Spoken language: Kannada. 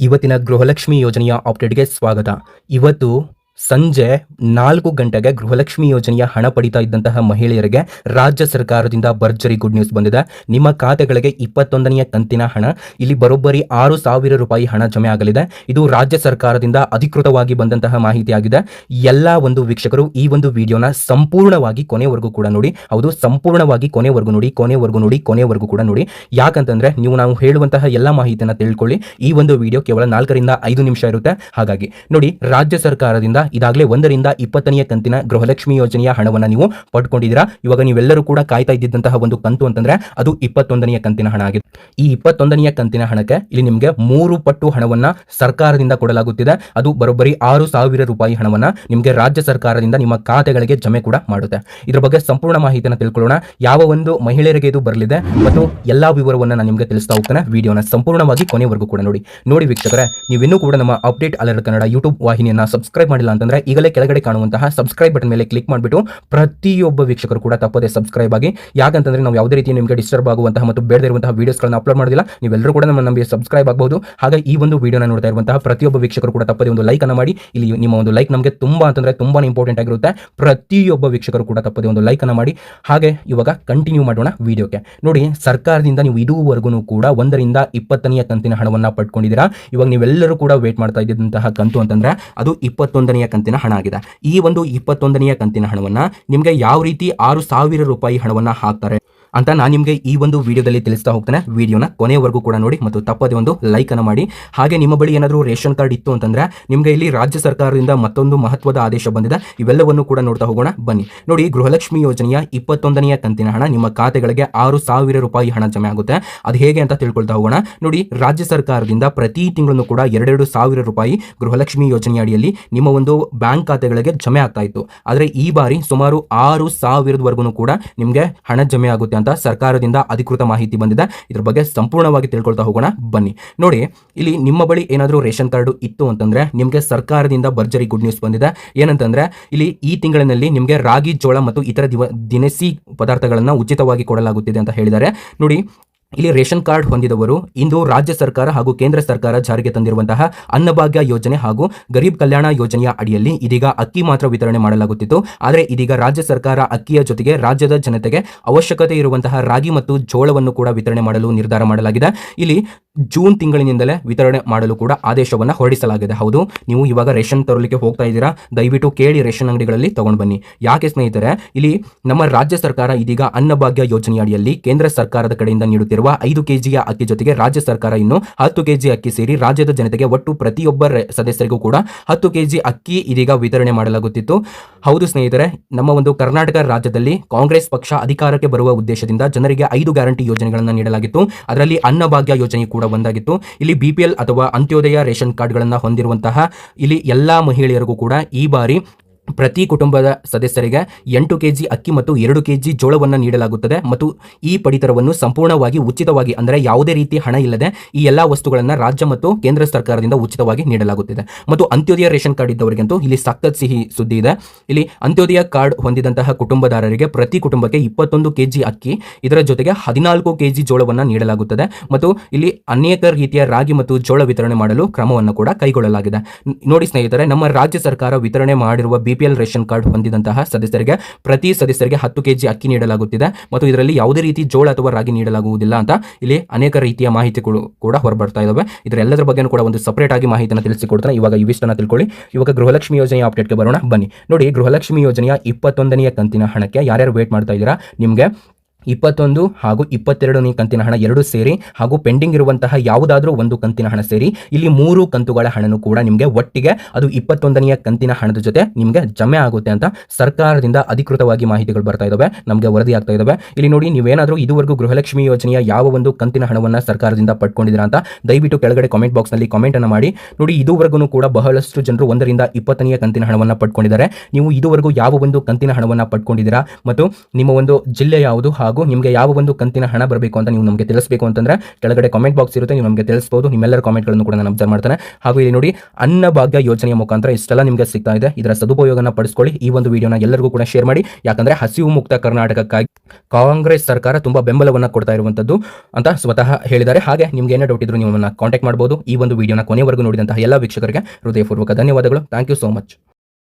ಇವತ್ತಿನ ಗೃಹಲಕ್ಷ್ಮಿ ಯೋಜನೆಯ ಅಪ್ಡೇಟ್ಗೆ ಸ್ವಾಗತ. ಇವತ್ತು ಸಂಜೆ ನಾಲ್ಕು ಗಂಟೆಗೆ ಗೃಹಲಕ್ಷ್ಮಿ ಯೋಜನೆಯ ಹಣ ಪಡಿತಾ ಇದ್ದಂತಹ ಮಹಿಳೆಯರಿಗೆ ರಾಜ್ಯ ಸರ್ಕಾರದಿಂದ ಭರ್ಜರಿ ಗುಡ್ ನ್ಯೂಸ್ ಬಂದಿದೆ. ನಿಮ್ಮ ಖಾತೆಗಳಿಗೆ ಇಪ್ಪತ್ತೊಂದನೆಯ ಕಂತಿನ ಹಣ, ಇಲ್ಲಿ ಬರೋಬ್ಬರಿ ಆರು ಸಾವಿರ ರೂಪಾಯಿ ಹಣ ಜಮೆ ಆಗಲಿದೆ. ಇದು ರಾಜ್ಯ ಸರ್ಕಾರದಿಂದ ಅಧಿಕೃತವಾಗಿ ಬಂದಂತಹ ಮಾಹಿತಿಯಾಗಿದೆ. ಎಲ್ಲ ಒಂದು ವೀಕ್ಷಕರು ಈ ಒಂದು ವಿಡಿಯೋನ ಸಂಪೂರ್ಣವಾಗಿ ಕೊನೆವರೆಗೂ ಕೂಡ ನೋಡಿ. ಹೌದು, ಸಂಪೂರ್ಣವಾಗಿ ಕೊನೆವರೆಗೂ ನೋಡಿ ಕೊನೆವರೆಗೂ ನೋಡಿ, ಕೊನೆವರೆಗೂ ಕೂಡ ನೋಡಿ. ಯಾಕಂತಂದ್ರೆ ನೀವು ನಾವು ಹೇಳುವಂತಹ ಎಲ್ಲ ಮಾಹಿತಿಯನ್ನು ತಿಳ್ಕೊಳ್ಳಿ. ಈ ಒಂದು ವಿಡಿಯೋ ಕೇವಲ ನಾಲ್ಕರಿಂದ ಐದು ನಿಮಿಷ ಇರುತ್ತೆ. ಹಾಗಾಗಿ ನೋಡಿ, ರಾಜ್ಯ ಸರ್ಕಾರದಿಂದ ಇದಾಗಲೇ ಒಂದರಿಂದ ಇಪ್ಪತ್ತನೆಯ ಕಂತಿನ ಗೃಹಲಕ್ಷ್ಮಿ ಯೋಜನೆಯ ಹಣವನ್ನು ನೀವು ಪಡ್ಕೊಂಡಿದ್ದೀರಾ? ಇವಾಗ ನೀವೆಲ್ಲರೂ ಕೂಡ ಕಾಯ್ತಾ ಇದ್ದಿದ್ದಂತಹ ಒಂದು ಕಂತು ಅಂತಂದ್ರೆ ಅದು ಇಪ್ಪತ್ತೊಂದನೆಯ ಕಂತಿನ ಹಣ ಆಗಿದೆ. ಈ ಇಪ್ಪತ್ತೊಂದನೆಯ ಕಂತಿನ ಹಣಕ್ಕೆ ಇಲ್ಲಿ ನಿಮಗೆ ಮೂರು ಪಟ್ಟು ಹಣವನ್ನ ಸರ್ಕಾರದಿಂದ ಕೊಡಲಾಗುತ್ತಿದೆ. ಅದು ಬರೋಬ್ಬರಿ ಆರು ಸಾವಿರ ರೂಪಾಯಿ ಹಣವನ್ನ ನಿಮಗೆ ರಾಜ್ಯ ಸರ್ಕಾರದಿಂದ ನಿಮ್ಮ ಖಾತೆಗಳಿಗೆ ಜಮೆ ಕೂಡ ಮಾಡುತ್ತೆ. ಇದರ ಬಗ್ಗೆ ಸಂಪೂರ್ಣ ಮಾಹಿತಿಯನ್ನು ತಿಳ್ಕೊಳ್ಳೋಣ. ಯಾವ ಒಂದು ಮಹಿಳೆಯರಿಗೆ ಇದು ಬರಲಿದೆ ಮತ್ತು ಎಲ್ಲಾ ವಿವರವನ್ನು ನಾನು ನಿಮಗೆ ತಿಳಿಸ್ತಾ ಹೋಗ್ತೇನೆ. ವಿಡಿಯೋನ ಸಂಪೂರ್ಣವಾಗಿ ಕೊನೆವರೆಗೂ ಕೂಡ ನೋಡಿ. ನೋಡಿ ವೀಕ್ಷಕರೇ, ನೀವಿನ್ನೂ ಕೂಡ ನಮ್ಮ ಅಪ್ಡೇಟ್ ಅಲರ್ಟ್ ಕನ್ನಡ ಯೂಟ್ಯೂಬ್ ವಾಹಿನಿಯನ್ನ ಸಬ್ಸ್ಕ್ರೈಬ್ ಮಾಡಿಲ್ಲ ಅಂತಂದ್ರೆ ಈಗಲೇ ಕೆಳಗಡೆ ಕಾಣುವಂತಹ ಸಬ್ಸ್ಕ್ರೈಬ್ ಬಟನ್ ಮೇಲೆ ಕ್ಲಿಕ್ ಮಾಡಿಬಿಟ್ಟು ಪ್ರತಿಯೊಬ್ಬ ವೀಕ್ಷಕರು ಕೂಡ ತಪ್ಪದೆ ಸಬ್ಸ್ಕ್ರೈಬ್ ಆಗಿ, ಯಾಕಂತಂದ್ರೆ ನಾವು ಯಾವುದೇ ರೀತಿ ನಿಮಗೆ ಡಿಸ್ಟರ್ಬ್ ಆಗುವಂತಹ ಮತ್ತು ಬೇಡದಿರುವಂತಹ ವಿಡಿಯೋಸ್ಗಳನ್ನ ಅಪ್ಲೋಡ್ ಮಾಡೋದಿಲ್ಲ, ನೀವೆಲ್ಲರೂ ಕೂಡ ನಮ್ಮ ನಮಗೆ ಸಬ್ಸ್ಕ್ರೈಬ್ ಆಗಬಹುದು. ಹಾಗೆ ಈ ಒಂದು ವಿಡಿಯೋನ ನೋಡ್ತಾ ಇರುವಂತಹ ಪ್ರತಿಯೊಬ್ಬ ವೀಕ್ಷಕರು ಕೂಡ ತಪ್ಪದೆ ಒಂದು ಲೈಕ್ ಅನ್ನು ಮಾಡಿ. ಇಲ್ಲಿ ನಿಮ್ಮ ಒಂದು ಲೈಕ್ ನಮಗೆ ತುಂಬಾ ಅಂತಂದ್ರೆ ತುಂಬಾ ಇಂಪಾರ್ಟೆಂಟ್ ಆಗಿರುತ್ತೆ. ಪ್ರತಿಯೊಬ್ಬ ವೀಕ್ಷಕರು ಕೂಡ ತಪ್ಪದೆ ಒಂದು ಲೈಕ್ ಅನ್ನು ಮಾಡಿ. ಹಾಗೆ ಇವಾಗ ಕಂಟಿನ್ಯೂ ಮಾಡೋಣ ವಿಡಿಯೋಕ್ಕೆ ನೋಡಿ, ಸರ್ಕಾರದಿಂದ ನೀವು ಇದುವರೆಗೂ ಕೂಡ ಒಂದರಿಂದ ಇಪ್ಪತ್ತನೆಯ ಕಂತಿನ ಹಣವನ್ನ ಪಡ್ಕೊಂಡಿದ್ದೀರಾ. ಇವಾಗ ನೀವೆಲ್ಲರೂ ಕೂಡ ವೇಟ್ ಮಾಡ್ತಾ ಇದ್ದಂತಹ ಕಂತು ಅಂತಂದ್ರೆ ಅದು ಇಪ್ಪತ್ತೊಂದನೆಯ ಕಂತಿನ ಹಣ ಆಗಿದೆ. ಈ ಒಂದು ಇಪ್ಪತ್ತೊಂದನೆಯ ಕಂತಿನ ಹಣವನ್ನ ನಿಮಗೆ ಯಾವ ರೀತಿ ಆರು ಸಾವಿರ ರೂಪಾಯಿ ಹಣವನ್ನ ಹಾಕ್ತಾರೆ? ಅಂತ ನಾನು ನಿಮಗೆ ಈ ಒಂದು ವಿಡಿಯೋದಲ್ಲಿ ತಿಳಿಸ್ತಾ ಹೋಗ್ತೇನೆ. ವಿಡಿಯೋನ ಕೊನೆಯವರೆಗೂ ಕೂಡ ನೋಡಿ ಮತ್ತು ತಪ್ಪದೆ ಒಂದು ಲೈಕ್ ಅನ್ನು ಮಾಡಿ. ಹಾಗೆ ನಿಮ್ಮ ಬಳಿ ಏನಾದರೂ ರೇಷನ್ ಕಾರ್ಡ್ ಇತ್ತು ಅಂತಂದ್ರೆ ನಿಮಗೆ ಇಲ್ಲಿ ರಾಜ್ಯ ಸರ್ಕಾರದಿಂದ ಮತ್ತೊಂದು ಮಹತ್ವದ ಆದೇಶ ಬಂದಿದೆ. ಇವೆಲ್ಲವನ್ನು ಕೂಡ ನೋಡ್ತಾ ಹೋಗೋಣ. ಬನ್ನಿ. ನೋಡಿ, ಗೃಹಲಕ್ಷ್ಮಿ ಯೋಜನೆಯ ಇಪ್ಪತ್ತೊಂದನೆಯ ಕಂತಿನ ಹಣ ನಿಮ್ಮ ಖಾತೆಗಳಿಗೆ ಆರು ಸಾವಿರ ರೂಪಾಯಿ ಹಣ ಜಮೆ ಆಗುತ್ತೆ. ಅದು ಹೇಗೆ ಅಂತ ತಿಳ್ಕೊಳ್ತಾ ಹೋಗೋಣ. ನೋಡಿ, ರಾಜ್ಯ ಸರ್ಕಾರದಿಂದ ಪ್ರತಿ ತಿಂಗಳನ್ನು ಕೂಡ ಎರಡೆರಡು ಸಾವಿರ ರೂಪಾಯಿ ಗೃಹಲಕ್ಷ್ಮಿ ಯೋಜನೆಯ ಅಡಿಯಲ್ಲಿ ನಿಮ್ಮ ಒಂದು ಬ್ಯಾಂಕ್ ಖಾತೆಗಳಿಗೆ ಜಮೆ ಆಗ್ತಾ ಇತ್ತು. ಆದರೆ ಈ ಬಾರಿ ಸುಮಾರು ಆರು ಸಾವಿರದವರೆಗೂ ಕೂಡ ನಿಮಗೆ ಹಣ ಜಮೆ ಆಗುತ್ತೆ ಅಂತ ಸರ್ಕಾರದಿಂದ ಅಧಿಕೃತ ಮಾಹಿತಿ ಬಂದಿದೆ. ಇದ್ರ ಬಗ್ಗೆ ಸಂಪೂರ್ಣವಾಗಿ ತಿಳ್ಕೊಳ್ತಾ ಹೋಗೋಣ. ಬನ್ನಿ. ನೋಡಿ, ಇಲ್ಲಿ ನಿಮ್ಮ ಬಳಿ ಏನಾದರೂ ರೇಷನ್ ಕಾರ್ಡ್ ಇತ್ತು ಅಂತಂದ್ರೆ ನಿಮಗೆ ಸರ್ಕಾರದಿಂದ ಭರ್ಜರಿ ಗುಡ್ ನ್ಯೂಸ್ ಬಂದಿದೆ. ಏನಂತಂದ್ರೆ, ಇಲ್ಲಿ ಈ ತಿಂಗಳಿನಲ್ಲಿ ನಿಮಗೆ ರಾಗಿ, ಜೋಳ ಮತ್ತು ಇತರ ದಿನಸಿ ಪದಾರ್ಥಗಳನ್ನು ಉಚಿತವಾಗಿ ಕೊಡಲಾಗುತ್ತಿದೆ ಅಂತ ಹೇಳಿದ್ದಾರೆ. ನೋಡಿ ಇಲ್ಲಿ ರೇಷನ್ ಕಾರ್ಡ್ ಹೊಂದಿದವರು ಇಂದು ರಾಜ್ಯ ಸರ್ಕಾರ ಹಾಗೂ ಕೇಂದ್ರ ಸರ್ಕಾರ ಜಾರಿಗೆ ತಂದಿರುವಂತಹ ಅನ್ನಭಾಗ್ಯ ಯೋಜನೆ ಹಾಗೂ ಗರೀಬ್ ಕಲ್ಯಾಣ ಯೋಜನೆಯ ಅಡಿಯಲ್ಲಿ ಇದೀಗ ಅಕ್ಕಿ ಮಾತ್ರ ವಿತರಣೆ ಮಾಡಲಾಗುತ್ತಿತ್ತು. ಆದರೆ ಇದೀಗ ರಾಜ್ಯ ಸರ್ಕಾರ ಅಕ್ಕಿಯ ಜೊತೆಗೆ ರಾಜ್ಯದ ಜನತೆಗೆ ಅವಶ್ಯಕತೆ ಇರುವಂತಹ ರಾಗಿ ಮತ್ತು ಜೋಳವನ್ನು ಕೂಡ ವಿತರಣೆ ಮಾಡಲು ನಿರ್ಧಾರ ಮಾಡಲಾಗಿದೆ. ಇಲ್ಲಿ ಜೂನ್ ತಿಂಗಳಿನಿಂದಲೇ ವಿತರಣೆ ಮಾಡಲು ಕೂಡ ಆದೇಶವನ್ನು ಹೊರಡಿಸಲಾಗಿದೆ. ಹೌದು, ನೀವು ಇವಾಗ ರೇಷನ್ ತರಲಿಕ್ಕೆ ಹೋಗ್ತಾ ಇದ್ದೀರಾ? ದಯವಿಟ್ಟು ಕೇಳಿ ರೇಷನ್ ಅಂಗಡಿಗಳಲ್ಲಿ ತಗೊಂಡು ಬನ್ನಿ. ಯಾಕೆ ಸ್ನೇಹಿತರೆ, ಇಲ್ಲಿ ನಮ್ಮ ರಾಜ್ಯ ಸರ್ಕಾರ ಇದೀಗ ಅನ್ನಭಾಗ್ಯ ಯೋಜನೆ ಅಡಿಯಲ್ಲಿ ಕೇಂದ್ರ ಸರ್ಕಾರದ ಕಡೆಯಿಂದ ನೀಡುತ್ತಿರುವ ಐದು ಕೆಜಿಯ ಅಕ್ಕಿ ಜೊತೆಗೆ ರಾಜ್ಯ ಸರ್ಕಾರ ಇನ್ನು ಹತ್ತು ಕೆಜಿ ಅಕ್ಕಿ ಸೇರಿ ರಾಜ್ಯದ ಜನತೆಗೆ ಒಟ್ಟು ಪ್ರತಿಯೊಬ್ಬ ಸದಸ್ಯರಿಗೂ ಕೂಡ ಹತ್ತು ಕೆಜಿ ಅಕ್ಕಿ ಇದೀಗ ವಿತರಣೆ ಮಾಡಲಾಗುತ್ತಿತ್ತು. ಹೌದು ಸ್ನೇಹಿತರೆ, ನಮ್ಮ ಒಂದು ಕರ್ನಾಟಕ ರಾಜ್ಯದಲ್ಲಿ ಕಾಂಗ್ರೆಸ್ ಪಕ್ಷ ಅಧಿಕಾರಕ್ಕೆ ಬರುವ ಉದ್ದೇಶದಿಂದ ಜನರಿಗೆ ಐದು ಗ್ಯಾರಂಟಿ ಯೋಜನೆಗಳನ್ನು ನೀಡಲಾಗಿತ್ತು. ಅದರಲ್ಲಿ ಅನ್ನಭಾಗ್ಯ ಯೋಜನೆ ಕೂಡ ಒಂದಾಗಿತ್ತು ಇಲ್ಲಿ ಬಿಪಿಎಲ್ ಅಥವಾ ಅಂತ್ಯೋದಯ ರೇಷನ್ ಕಾರ್ಡ್ಗಳನ್ನು ಹೊಂದಿರುವಂತಹ ಇಲ್ಲಿ ಎಲ್ಲಾ ಮಹಿಳೆಯರಿಗೂ ಕೂಡ ಈ ಬಾರಿ ಪ್ರತಿ ಕುಟುಂಬದ ಸದಸ್ಯರಿಗೆ ಎಂಟು ಕೆಜಿ ಅಕ್ಕಿ ಮತ್ತು ಎರಡು ಕೆಜಿ ಜೋಳವನ್ನು ನೀಡಲಾಗುತ್ತದೆ ಮತ್ತು ಈ ಪಡಿತರವನ್ನು ಸಂಪೂರ್ಣವಾಗಿ ಉಚಿತವಾಗಿ ಅಂದರೆ ಯಾವುದೇ ರೀತಿ ಹಣ ಇಲ್ಲದೆ ಈ ಎಲ್ಲ ವಸ್ತುಗಳನ್ನು ರಾಜ್ಯ ಮತ್ತು ಕೇಂದ್ರ ಸರ್ಕಾರದಿಂದ ಉಚಿತವಾಗಿ ನೀಡಲಾಗುತ್ತಿದೆ. ಮತ್ತು ಅಂತ್ಯೋದಯ ರೇಷನ್ ಕಾರ್ಡ್ ಇದ್ದವರಿಗಂತೂ ಇಲ್ಲಿ ಸಖತ್ ಸಿಹಿ ಸುದ್ದಿ ಇದೆ. ಇಲ್ಲಿ ಅಂತ್ಯೋದಯ ಕಾರ್ಡ್ ಹೊಂದಿದಂತಹ ಕುಟುಂಬದಾರರಿಗೆ ಪ್ರತಿ ಕುಟುಂಬಕ್ಕೆ ಇಪ್ಪತ್ತೊಂದು ಕೆಜಿ ಅಕ್ಕಿ, ಇದರ ಜೊತೆಗೆ ಹದಿನಾಲ್ಕು ಕೆಜಿ ಜೋಳವನ್ನು ನೀಡಲಾಗುತ್ತದೆ ಮತ್ತು ಇಲ್ಲಿ ಅನೇಕ ರೀತಿಯ ರಾಗಿ ಮತ್ತು ಜೋಳ ವಿತರಣೆ ಮಾಡಲು ಕ್ರಮವನ್ನು ಕೂಡ ಕೈಗೊಳ್ಳಲಾಗಿದೆ. ನೋಡಿ ಸ್ನೇಹಿತರೆ, ನಮ್ಮ ರಾಜ್ಯ ಸರ್ಕಾರ ವಿತರಣೆ ಮಾಡಿರುವ ಬಿಪಿಎಲ್ ರೇಷನ್ ಕಾರ್ಡ್ ಹೊಂದಿದಂತಹ ಸದಸ್ಯರಿಗೆ ಪ್ರತಿ ಸದಸ್ಯರಿಗೆ ಹತ್ತು ಕೆಜಿ ಅಕ್ಕಿ ನೀಡಲಾಗುತ್ತಿದೆ ಮತ್ತು ಇದರಲ್ಲಿ ಯಾವುದೇ ರೀತಿ ಜೋಳ ಅಥವಾ ರಾಗಿ ನೀಡಲಾಗುವುದಿಲ್ಲ ಅಂತ ಇಲ್ಲಿ ಅನೇಕ ರೀತಿಯ ಮಾಹಿತಿಗಳು ಕೂಡ ಹೊರಬರ್ತಾ ಇದಾವೆ. ಇದರೆಲ್ಲದರ ಬಗ್ಗೆ ಕೂಡ ಒಂದು ಸಪರೇಟ್ ಆಗಿ ಮಾಹಿತಿಯನ್ನು ತಿಳಿಸಿಕೊಡ್ತಾರೆ ಇವಾಗ ಇವಿಷ್ಟನ್ನು ತಿಳ್ಕೊಳ್ಳಿ. ಇವಾಗ ಗೃಹಲಕ್ಷ್ಮಿ ಯೋಜನೆಯ ಅಪ್ಡೇಟ್ಗೆ ಬರೋಣ. ಬನ್ನಿ. ನೋಡಿ ಗೃಹಲಕ್ಷ್ಮಿ ಯೋಜನೆಯ ಇಪ್ಪತ್ತೊಂದನೆಯ ಕಂತಿನ ಹಣಕ್ಕೆ ಯಾರ್ಯಾರು ವೇಟ್ ಮಾಡ್ತಾ ಇದ್ದೀರಾ? ನಿಮಗೆ ಇಪ್ಪತ್ತೊಂದು ಹಾಗೂ ಇಪ್ಪತ್ತೆರಡನೇ ಕಂತಿನ ಹಣ ಎರಡು ಸೇರಿ ಹಾಗೂ ಪೆಂಡಿಂಗ್ ಇರುವಂತಹ ಯಾವುದಾದ್ರೂ ಒಂದು ಕಂತಿನ ಹಣ ಸೇರಿ ಇಲ್ಲಿ ಮೂರು ಕಂತುಗಳ ಹಣನು ಕೂಡ ನಿಮಗೆ ಒಟ್ಟಿಗೆ ಅದು ಇಪ್ಪತ್ತೊಂದನೆಯ ಕಂತಿನ ಹಣದ ಜೊತೆ ನಿಮಗೆ ಜಮೆ ಆಗುತ್ತೆ ಅಂತ ಸರ್ಕಾರದಿಂದ ಅಧಿಕೃತವಾಗಿ ಮಾಹಿತಿಗಳು ಬರ್ತಾ ಇದಾವೆ. ನಮಗೆ ವರದಿ ಆಗ್ತಾ ಇದಾವೆ. ಇಲ್ಲಿ ನೋಡಿ, ನೀವೇನಾದರೂ ಇದುವರೆಗೂ ಗೃಹಲಕ್ಷ್ಮಿ ಯೋಜನೆಯ ಯಾವ ಒಂದು ಕಂತಿನ ಹಣವನ್ನ ಸರ್ಕಾರದಿಂದ ಪಡ್ಕೊಂಡಿದ್ದೀರಾ ಅಂತ ದಯವಿಟ್ಟು ಕೆಳಗಡೆ ಕಾಮೆಂಟ್ ಬಾಕ್ಸ್ನಲ್ಲಿ ಕಾಮೆಂಟ್ ಅನ್ನು ಮಾಡಿ. ನೋಡಿ, ಇದುವರೆಗೂ ಕೂಡ ಬಹಳಷ್ಟು ಜನರು ಒಂದರಿಂದ ಇಪ್ಪತ್ತನೆಯ ಕಂತಿನ ಹಣವನ್ನು ಪಡ್ಕೊಂಡಿದ್ದಾರೆ. ನೀವು ಇದುವರೆಗೂ ಯಾವ ಒಂದು ಕಂತಿನ ಹಣವನ್ನು ಪಡ್ಕೊಂಡಿದ್ದೀರಾ? ಮತ್ತು ನಿಮ್ಮ ಒಂದು ಜಿಲ್ಲೆ ಯಾವುದು? ಹಾಗೂ ನಿಮಗೆ ಯಾವ ಒಂದು ಕಂತಿನ ಹಣ ಬರಬೇಕು ಅಂತ ನೀವು ನಮಗೆ ತಿಳಿಸಬೇಕು ಅಂತಂದ್ರೆ ಕೆಳಗಡೆ ಕಾಮೆಂಟ್ ಬಾಕ್ಸ್ ಇರುತ್ತೆ, ನೀವು ನಮಗೆ ತಿಳಿಸಬಹುದು ನಿಮ್ಮೆಲ್ಲರ ಕಾಮೆಂಟ್ಗಳನ್ನು ಕೂಡ ನಾನು ಅಬ್ಸರ್ವ್ ಮಾಡ್ತಾನೆ. ಹಾಗೂ ಇಲ್ಲಿ ನೋಡಿ ಅನ್ನಭಾಗ್ಯ ಯೋಜನೆಯ ಮುಖಾಂತರ ಇಷ್ಟೆಲ್ಲ ನಿಮಗೆ ಸಿಗ್ತಾ ಇದೆ. ಇದರ ಸದುಪಯೋಗನ ಪಡಿಸ್ಕೊಳ್ಳಿ. ಈ ಒಂದು ವಿಡಿಯೋನ ಎಲ್ಲರಿಗೂ ಕೂಡ ಶೇರ್ ಮಾಡಿ. ಯಾಕಂದ್ರೆ ಹಸಿವು ಮುಕ್ತ ಕರ್ನಾಟಕಕ್ಕಾಗಿ ಕಾಂಗ್ರೆಸ್ ಸರ್ಕಾರ ತುಂಬಾ ಬೆಂಬಲವನ್ನು ಕೊಡ್ತಾ ಇರುವಂತದ್ದು ಅಂತ ಸ್ವತಃ ಹೇಳಿದ್ದಾರೆ. ಹಾಗೆ ನಿಮ್ಗೆ ಏನೇ ಡೌಟ್ ಇದ್ರು ನಿಮ್ಮನ್ನು ಕಾಂಟ್ಯಾಕ್ಟ್ ಮಾಡಬಹುದು ಈ ಒಂದು ವಿಡಿಯೋನ ಕೊನೆವರೆಗೂ ನೋಡಿದಂತಹ ಎಲ್ಲ ವೀಕ್ಷಕರಿಗೆ ಹೃದಯಪೂರ್ವಕ ಧನ್ಯವಾದಗಳು. Thank you so much